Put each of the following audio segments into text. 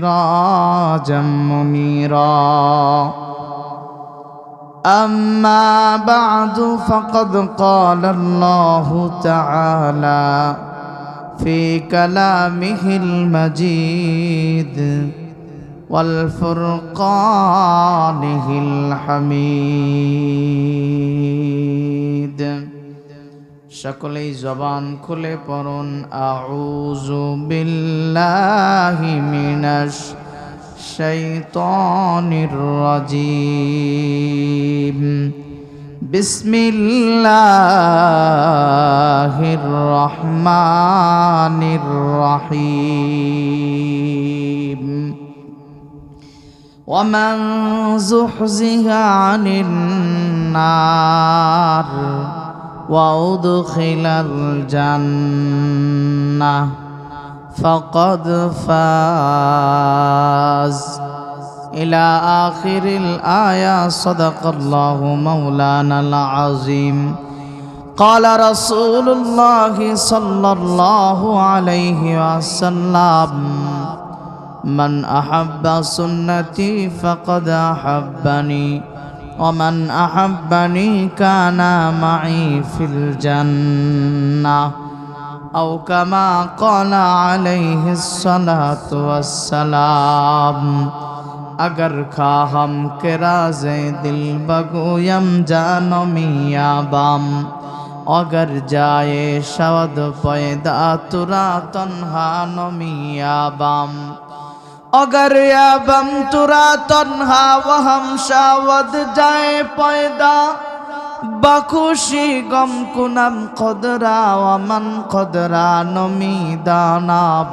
سراجا منيرا أما بعد فقد قال الله تعالى في كلامه المجيد والفرقانه الحميد. সকলেই জবান খুলে পড়ুন আউযু বিল্লাহি মিনাশ শাইতানির রাজিম বিসমিল্লাহির রহমানির রহিম ومن زحزح عن النار وأدخل الجنة فقد فاز إلى آخر الآية صدق الله مولانا العظيم قال رسول الله صلى الله عليه وسلم من أحب سنتي فقد أحبني ومن أحبني كان معي في الجنة أو كما قال عليه الصلاة والسلام اگر کھا ہم کے راز دل بگویم جانو میاں بام اگر جائے شود پیدا ترا تنہا نمیاں بام अगर अबम तुरा तन्हा वहम शावद जाए पैदा बखुशी गम कुनम खुदरा वमन खुदरा नमी दानाम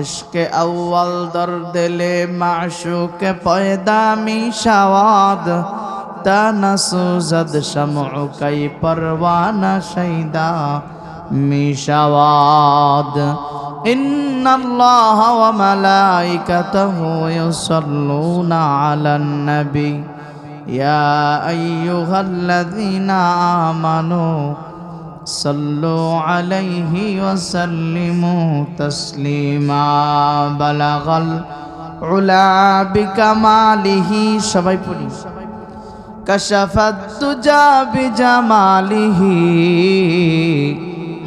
इश्के अव्वल दर दिले माशूक पैदा मी शवाद तनसुजद शमु कई परवाना शैदा मी शवाद إن الله وملائكته يصلون على النبي يا أيها الذين آمنوا صلوا عليه وسلموا تسليما بلغ العلا بكماله সবাই পড়ি كشف الدجى بجماله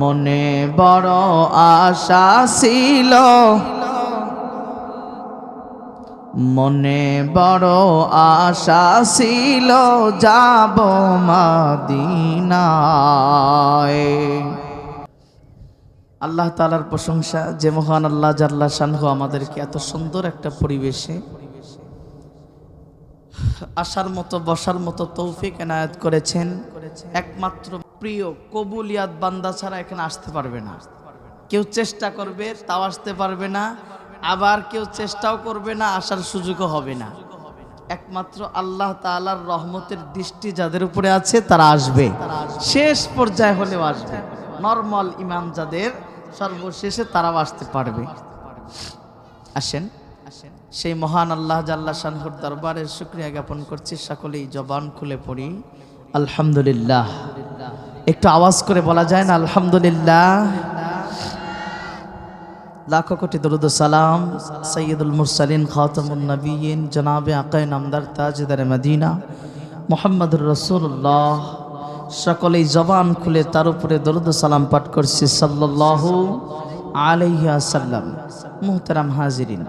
মনে বড় আশা ছিল। মনে বড় আশা ছিল যাব মাদিনায়। আল্লাহ তালার প্রশংসা, যে মহান আল্লাহ জাল্লা শানহু আমাদেরকে এত সুন্দর একটা পরিবেশে আসার মতো, বসার মতো তৌফিক এনায়েত করেছেন। একমাত্র প্রিয় কবুলিয়াত বান্দা ছাড়া এখানে আসতে পারবে না। কেউ চেষ্টা করবে, তাও আসতে পারবে না। আবার কেউ চেষ্টাও করবে না, আসার সুযোগও হবে না। একমাত্র আল্লাহ তাআলার রহমতের দৃষ্টি যাদের উপরে আছে, তারা আসবে। শেষ পর্যায়ে হলেও আসবে। নর্মাল ইমাম যাদের, সর্বশেষে তারাও আসতে পারবে। আসেন। সেই মহান আল্লাহ জাল্লা শানহুর দরবারে শুক্রিয়া জ্ঞাপন করছি। সকলেই জবান খুলে পড়ি। আলহামদুলিল্লাহ। একটু আওয়াজ করে বলা যায় না, আলহামদুলিল্লাহ। লাখো কোটি দরুদ সালাম সৈয়দুল মুরসালিন নবীন, জনাবে আকায় নামদার তাজদার মদিনা। মোহাম্মদুর রসুল্লাহ সকলেই জবান খুলে তার উপরে দরুদ সালাম পাঠ করছি, সাল্লাল্লাহু আলাইহি সাল্লাম মুহতারাম হাজিরিন।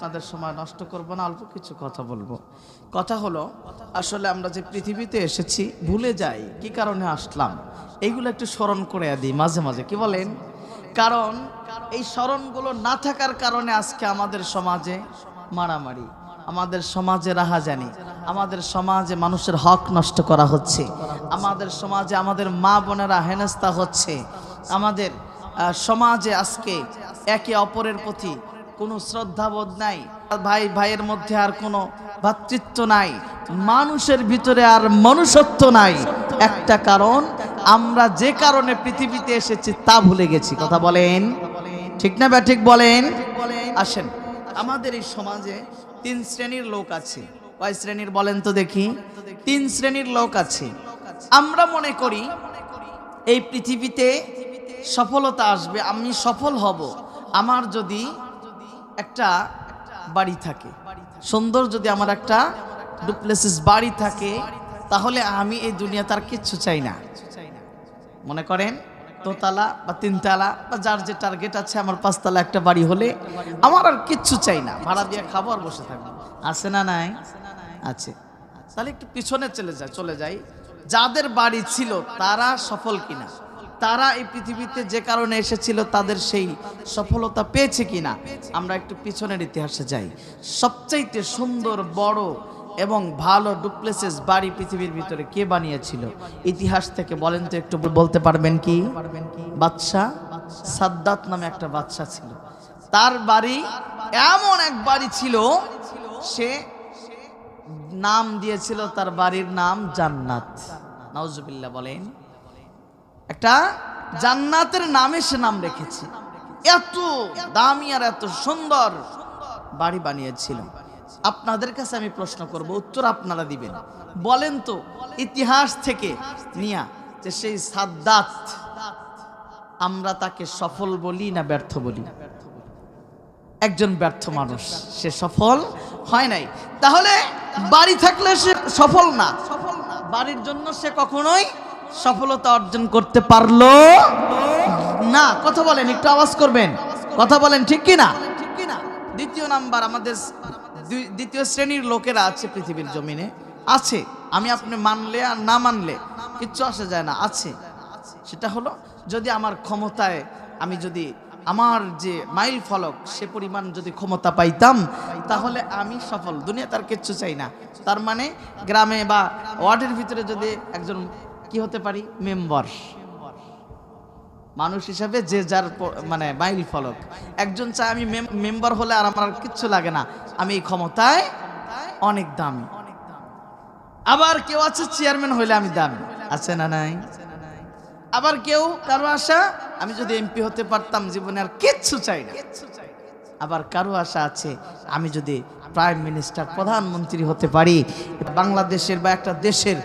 আপনাদের সময় নষ্ট করব না, অল্প কিছু কথা বলব। কথা হলো, আসলে আমরা যে পৃথিবীতে এসেছি, ভুলে যাই, কি কারণে আসলাম? এইগুলো একটু স্মরণ করে দিই, মাঝে মাঝে। কি বলেন? কারণ এই স্মরণগুলো না থাকার কারণে আজকে আমাদের সমাজে মারামারি, আমাদের সমাজে রাহাজানি, আমাদের সমাজে মানুষের হক নষ্ট করা হচ্ছে, আমাদের সমাজে আমাদের মা বোনেরা হেনস্তা হচ্ছে, আমাদের সমাজে আজকে একে অপরের প্রতি কোনো শ্রদ্ধাবোধ নাই। ভাই, ভাইয়ের মধ্যে আর কোনো ভ্রাতৃত্ব নাই। মানুষের ভিতরে আর মনুষ্যত্ব নাই। একটা কারণ, আমরা যে কারণে পৃথিবীতে এসেছি তা ভুলে গেছি। কথা বলেন। ঠিক না ব্যাঠিক বলেন? আসেন। আমাদের এই সমাজে তিন শ্রেণির লোক আছে। কয় শ্রেণির বলেন তো দেখি? তিন শ্রেণির লোক আছে। আমরা মনে করি এই পৃথিবীতে সফলতা আসবে, আমি সফল হব। আমার যদি একটা বাড়ি থাকে। সুন্দর যদি আমার একটা ডুপ্লেসিস বাড়ি থাকে, তাহলে আমি এই দুনিয়া তার কিচ্ছু চাই না। মনে করেন, দোতলা বা তিনতলা বা যার যে টার্গেট আছে, আমার পাঁচতলা একটা বাড়ি হলে আমার আর কিচ্ছু চাই না। ভাড়া দিয়ে খাব আর বসে থাকব। আছে না নাই? আছে। তাহলে একটু পিছনে চলে যায়, চলে যাই। যাদের বাড়ি ছিল, তারা সফল কিনা? তারা এই পৃথিবীতে যে কারণে এসেছিল, তাদের সেই সফলতা পেয়েছে কি না আমরা একটু পিছনের ইতিহাসে যাই। সবচাইতে সুন্দর, বড় এবং ভালো ডুপ্লেসেস বাড়ি পৃথিবীর ভিতরে কে বানিয়েছিল? ইতিহাস থেকে বলেন তো একটু বলতে পারবেন কি? বাদশাহ সাদ্দাত নামে একটা বাদশা ছিল। তার বাড়ি এমন এক বাড়ি ছিল, সে নাম দিয়েছিল তার বাড়ির নাম জান্নাত। নাউজুবিল্লাহ বলেন। একটা জান্নাতের নামে সে নাম রেখেছে। এত দামি আর এত সুন্দর বাড়ি বানিয়েছিল আপনাদের কাছে আমি প্রশ্ন করব, উত্তর আপনারা দিবেন। বলেন তো, ইতিহাস থেকে নিয়া যে সেই সাদ্দাত আমরা তাকে সফল বলি না ব্যর্থ বলি? একজন ব্যর্থ মানুষ, সে সফল হয় নাই। তাহলে বাড়ি থাকলে সে সফল না সফল না। বাড়ির জন্য সে কখনোই সফলতা অর্জন করতে পারল? না, কথা বলেন, একটু আওয়াজ করবেন। কথা বলেন, ঠিক কি না দ্বিতীয় নাম্বার, আমাদের দ্বিতীয় শ্রেণির লোকেরা আছে পৃথিবীর জমিনে। আছে, আমি আপনি মানলে আর না মানলে কিচ্ছু আসে যায় না, আছে। সেটা হলো, যদি আমার ক্ষমতায় আমি যদি আমার যে মাইল ফলক, সে পরিমাণ যদি ক্ষমতা পাইতাম, তাহলে আমি সফল। দুনিয়া তার কিচ্ছু চাই না। তার মানে গ্রামে বা ওয়ার্ডের ভিতরে যদি একজন কি হতে পারি? মেম্বার। মানুষ হিসাবে যে যার মানে মাইল ফলক। একজন চায় আমি মেম্বার হলে আর আমার কিচ্ছু লাগে না। আমি এই ক্ষমতায় অনেক দামি। আবার কেউ আছে চেয়ারম্যান হইলে আমি দামি। আছে না নাই? আবার কেউ কারও আশা, আমি যদি এমপি হতে পারতাম জীবনে আর কিচ্ছু চাই না। আবার কারও আশা আছে, আমি যদি প্রাইম মিনিস্টার, প্রধানমন্ত্রী হতে পারি। বাংলাদেশের বা একটা দেশের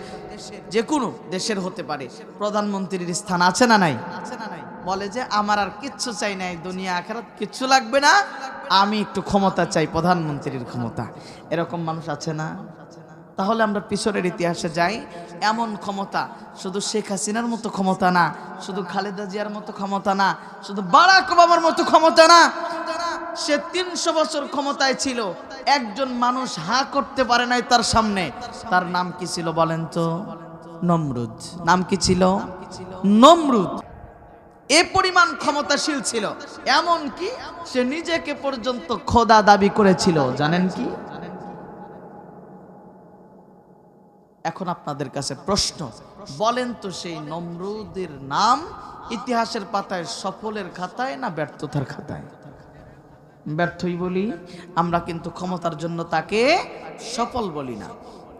যে কোনো দেশের হতে পারে। প্রধানমন্ত্রীর স্থান আছে না নাই। বলে যে আমার আর কিচ্ছু চাই নাই দুনিয়া আখেরাত কিচ্ছু লাগবে না। আমি একটু ক্ষমতা চাই প্রধানমন্ত্রীর ক্ষমতা। এরকম মানুষ আছে না? তাহলে আমরা পিছনের ইতিহাসে যাই। এমন ক্ষমতা শুধু শেখ হাসিনার মতো ক্ষমতা না শুধু খালেদা জিয়ার মতো ক্ষমতা না শুধু বারাক ওবামার মতো ক্ষমতা না সে তিনশো বছর ক্ষমতায় ছিল। একজন মানুষ হা করতে পারে নাই তার সামনে, তার নাম কি ছিল বলেন তো? নমরুদ। নাম কি ছিল? নমরুদ। এ পরিমাণ ক্ষমতাশীল ছিল। এমন কি? সে নিজেকে পর্যন্ত খোদা দাবি করেছিল। জানেন কি? এখন আপনাদের কাছে প্রশ্ন। বলেন তো সেই নমরুদের নাম ইতিহাসের পাতায় সফলের খাতায় না ব্যর্থতার খাতায়? ব্যর্থই বলি, আমরা কিন্তু ক্ষমতার জন্য তাকে সফল বলি না।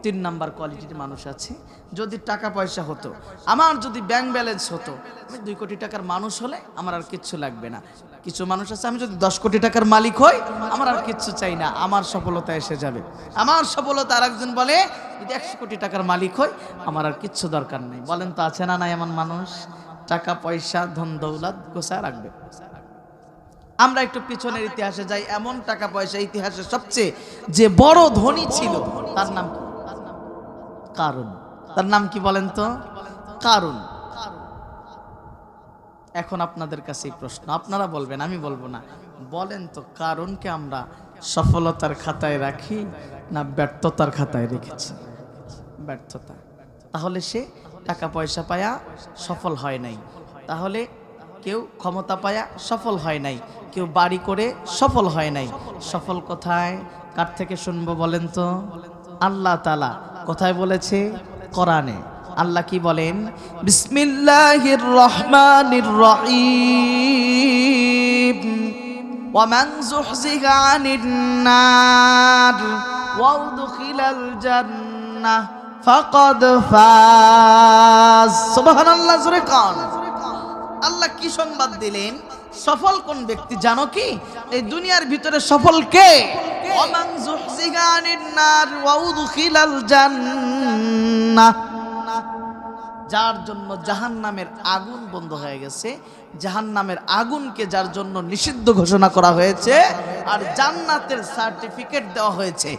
তিন নাম্বার কোয়ালিটির মানুষ আছে। যদি টাকা পয়সা হতো, আমার যদি ব্যাংক ব্যালেন্স হতো, আমি দুই কোটি টাকার মানুষ হলে আমার আর কিচ্ছু লাগবে না। কিছু মানুষ আছে, আমি যদি দশ কোটি টাকার মালিক হই, আমার আর কিচ্ছু চাই না, আমার সফলতা এসে যাবে। আমার সফলতা আর একজন বলে, যদি একশো কোটি টাকার মালিক হই, আমার আর কিচ্ছু দরকার নেই। বলেন তো, আছে না না এমন মানুষ? টাকা, পয়সা, ধন, দৌলত গোসা রাখবে। আমরা একটু পিছনের ইতিহাসে যাই। এমন টাকা পয়সা ইতিহাসে সবচেয়ে যে বড় ধনী ছিল, তার নাম কারণ তার নাম কি বলেন তো? কারণ এখন আপনাদের কাছে প্রশ্ন, আপনারা বলবেন, আমি বলব না। বলেন তো কারণকে আমরা সফলতার খাতায় রাখি না ব্যর্থতার খাতায় রেখেছি? ব্যর্থতা। তাহলে সে টাকা পয়সা পায়া সফল হয় নাই। তাহলে কেউ ক্ষমতা পায়া সফল হয় নাই কেউ বাড়ি করে সফল হয় নাই সফল কোথায় কার থেকে শুনবো বলেন তো আল্লাহ তালা কোথায় বলেছে কোরআনে আল্লাহ কি বলেন বিসমিল্লাহির রহমানির রহিম ومن زحزح عن النار وادخل الجنة فقد فاز سبحان الله জোরে কান আল্লাহ কি সংবাদ দিলেন? সফল কোন ব্যক্তি জানো কি? এই দুনিয়ার ভিতরে সফল কে? যার জন্য জাহান্নামের আগুন বন্ধ হয়ে গেছে, জাহান্নামের আগুনকে যার জন্য নিষিদ্ধ ঘোষণা করা হয়েছে আর জান্নাতের সার্টিফিকেট দেওয়া হয়েছে,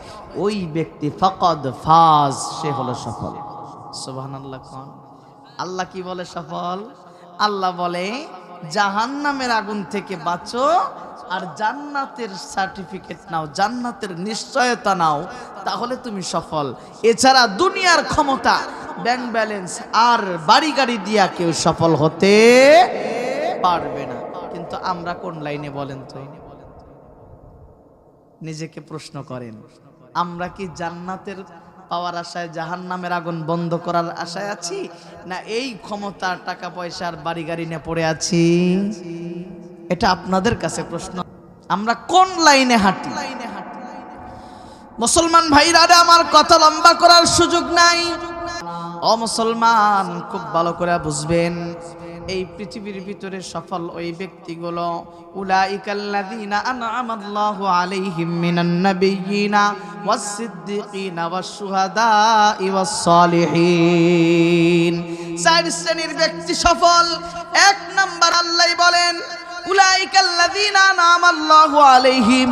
ওই ব্যক্তি ফকদ ফাজ, সে হলো সফল। সুবহানাল্লাহ কোন? আল্লাহ কি বলে সফল? আল্লাহ বলে, জাহান্নামের আগুন থেকে বাঁচো আর জান্নাতের সার্টিফিকেট নাও, জান্নাতের নিশ্চয়তা নাও, তাহলে তুমি সফল। এছাড়া দুনিয়ার ক্ষমতা ব্যাংক ব্যালেন্স আর বাড়ি গাড়ি দিয়া কেউ সফল হতে পারবে না। কিন্তু আমরা কোন লাইনে বলেন তো? নিজেকে প্রশ্ন করেন, আমরা কি জান্নাতের পাওয়ার আশায় জাহান্নামের আগুন বন্ধ করার আশায় আছি? না, এই ক্ষমতা টাকা পয়সার বাড়ি গাড়ি নিয়ে পড়ে আছি? এটা আপনাদের কাছে প্রশ্ন। আমরা কোন লাইনে হাঁটি? মুসলমান ভাইরা আমার কথা লম্বা করার সুযোগ নাই। ও মুসলমান, খুব ভালো করে বুঝবেন। এই পৃথিবীর ভিতরে সফল ওই ব্যক্তিগুলো উলাইকাল্লাযীনা আন'আমাল্লাহু আলাইহিম মিনান নাবিয়্যিনা ওয়াস-সিদ্দীকিনা ওয়াশ-শুহাদা'i ওয়াস-সালিহিন। চার শ্রেণির ব্যক্তি সফল, এক নাম্বার আল্লাহ বলেন, উলাইকাল্লাযীনা আন'আমাল্লাহু আলাইহিম।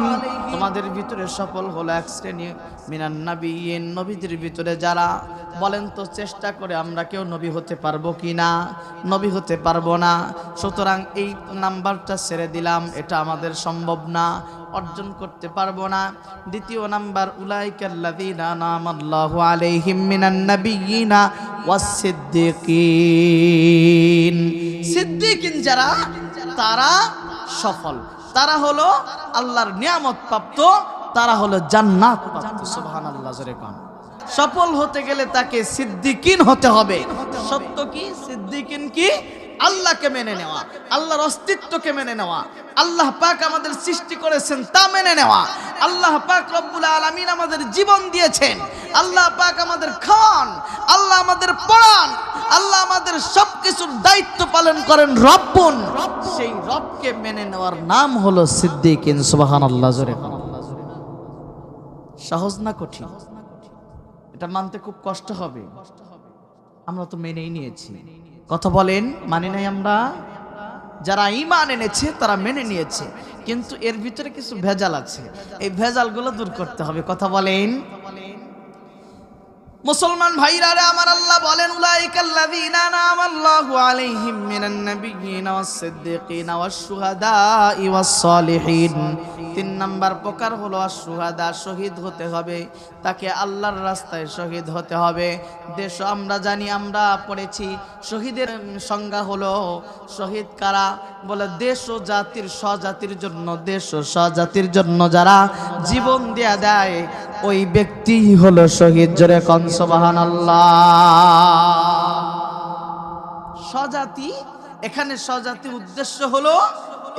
তোমাদের ভিতরে সফল হলো এক শ্রেণি মিনান নাবিয়িন নবীদের ভিতরে যারা বলেন তো চেষ্টা করে আমরা কেউ নবী হতে পারব কি না? নবী হতে পারব না। সুতরাং এই নাম্বারটা ছেড়ে দিলাম, এটা আমাদের সম্ভব না, অর্জন করতে পারব না। দ্বিতীয় নাম্বার ওয়াস-সিদ্দীকিন সিদ্দিকিন। যারা, তারা সফল। তারা হলো আল্লাহর নিয়ামত প্রাপ্ত তারা হলো জান্নাত জোরে কোন। সফল হতে গেলে তাকে সিদ্দিকিন হতে হবে। সত্য কি? সিদ্দিকিন কি? আল্লাহকে মেনে নেওয়া। আল্লাহর অস্তিত্বকে মেনে নেওয়া। আল্লাহ পাক আমাদের সৃষ্টি করেছেন তা মেনে নেওয়া। আল্লাহ পাক রব্বুল আলামিন আমাদের জীবন দিয়েছেন। আল্লাহ পাক আমাদের খান। আল্লাহ আমাদের পড়ান আল্লাহ আমাদের সবকিছুর দায়িত্ব পালন করেন রব্বুন। সেই রবকে মেনে নেওয়ার নাম হলো সিদ্দিকিন। সুবহানাল্লাহ জোরে কোন। সহজ না কঠিন? এটা মানতে খুব কষ্ট হবে। আমরা তো মেনেই নিয়েছি। কথা বলেন মানে নাই আমরা? যারা ইমান এনেছে, তারা মেনে নিয়েছে। কিন্তু এর ভিতরে কিছু ভেজাল আছে। এই ভেজালগুলো দূর করতে হবে। কথা বলেন। মুসলমান ভাইরা রে আমার আল্লাহ বলেন, উলাইকাল্লাযীনা নামাল্লাহু আলাইহিম মিনান নাবিয়্যিনা ওয়াস-সিদ্দীকিনা ওয়াশ-শুহাদা'i ওয়াস-সালিহিন তিন নাম্বার প্রকার হলো আশ-শুহাদা শহীদ হতে হবে, তাকে আল্লাহর রাস্তায় শহীদ হতে হবে। দেশ আমরা জানি, আমরা পড়েছি, শহীদের সংজ্ঞা হলো, শহীদ কারা? বলে, দেশ ও জাতির স্বজাতির জন্য, দেশ ও স্বজাতির জন্য যারা জীবন দেয়া দেয়, ওই ব্যক্তি হলো শহীদ। জোরে কনসবাহান স্বজাতি, এখানে স্বজাতির উদ্দেশ্য হলো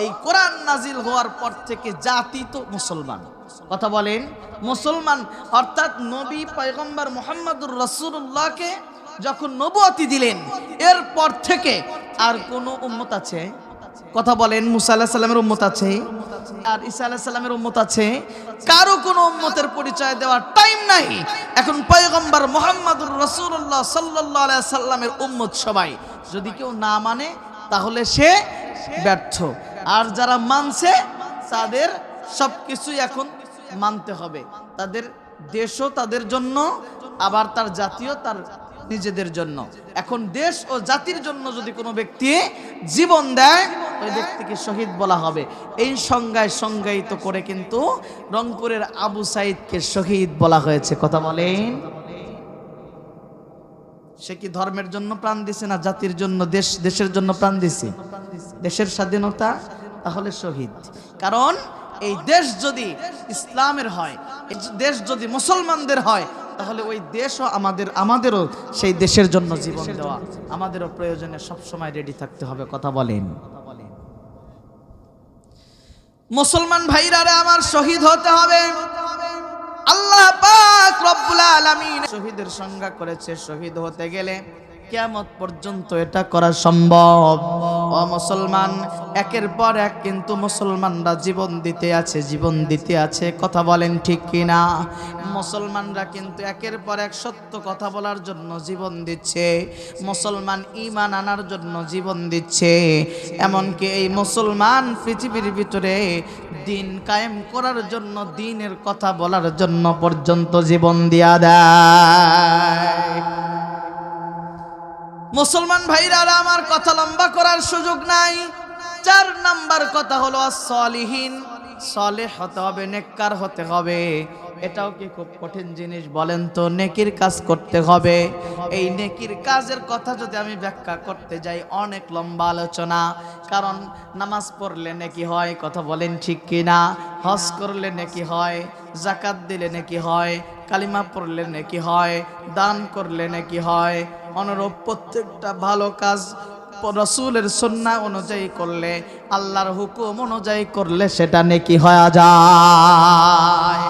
এই কোরআন নাজিল হওয়ার পর থেকে জাতি তো মুসলমান। কথা বলেন, মুসলমান। অর্থাৎ নবী পয়গম্বর মোহাম্মদুর রসুল্লাহকে যখন নবুয়াতি দিলেন, এরপর থেকে আর কোনো উম্মত আছে? কথা বলেন, মুসা আল্লাহ উম্মত আছে? আর ঈসা আলাহ সাল্লামের উম্মত আছে? কারও কোনো উম্মতের পরিচয় দেওয়ার টাইম নাই। এখন পয়গম্বর মোহাম্মদুর রসুল্লাহ সাল্লাহ সাল্লামের উম্মত সবাই। যদি কেউ না মানে তাহলে সে ব্যর্থ। আর যারা মানছে, তাদের সব কিছুই এখন মানতে হবে। তাদের দেশও তাদের জন্য, আবার তার জাতীয় তার নিজেদের জন্য। এখন দেশ ও জাতির জন্য যদি কোনো ব্যক্তি জীবন দেয়, ওই ব্যক্তিকে শহীদ বলা হবে। এই সংজ্ঞায় সংজ্ঞায়িত করে কিন্তু রংপুরের আবু সাইদকে শহীদ বলা হয়েছে। কথা বলেন। সে কি ধর্মের জন্য প্রাণ দিছে না জাতির জন্য, দেশ, দেশের জন্য প্রাণ দিছে? দেশের স্বাধীনতা তাহলে শহীদ। কারণ এই দেশ যদি ইসলামের হয় দেশ যদি মুসলমানদের হয়, তাহলে ওই দেশও আমাদের, আমাদেরও সেই দেশের জন্য জীবন দেওয়া, আমাদেরও প্রয়োজনে সবসময় রেডি থাকতে হবে, কথা বলেন। মুসলমান ভাইরারে আমার শহীদ হতে হবে। আল্লাহ পাক রব্বুল আলামিন শহীদের সংজ্ঞা করেছে, শহীদ হতে গেলে কিয়ামত পর্যন্ত এটা করা সম্ভব। ও মুসলমান, একের পর এক কিন্তু মুসলমানরা জীবন দিতে আছে, জীবন দিতে আছে, কথা বলেন ঠিক কিনা? মুসলমানরা কিন্তু একের পর এক সত্য কথা বলার জন্য জীবন দিচ্ছে, মুসলমান ইমান আনার জন্য জীবন দিচ্ছে, এমনকি এই মুসলমান পৃথিবীর ভিতরে দিন কায়েম করার জন্য, দিনের কথা বলার জন্য পর্যন্ত জীবন দিয়া দেয়। মুসলমান ভাইরা আমার কথা লম্বা করার সুযোগ নাই। চার নাম্বার কথা হলো সলিহীন সলে হতে হবে, নেককার হতে হবে। এটাও কি খুব কঠিন জিনিস বলেন তো? নেকির কাজ করতে হবে। এই নেকির কাজের কথা যদি আমি ব্যাখ্যা করতে যাই, অনেক লম্বা আলোচনা। কারণ নামাজ পড়লে নেকি হয়, কথা বলেন ঠিক কিনা? হজ করলে নেকি হয় জাকাত দিলে নেকি হয়, কালিমা পড়লে নেকি হয়, দান করলে নেকি হয় অনুরূপ প্রত্যেকটা ভালো কাজ রসুলের সন্না অনুযায়ী করলে, আল্লাহর হুকুম অনুযায়ী করলে সেটা নেকি হয়ে যায়।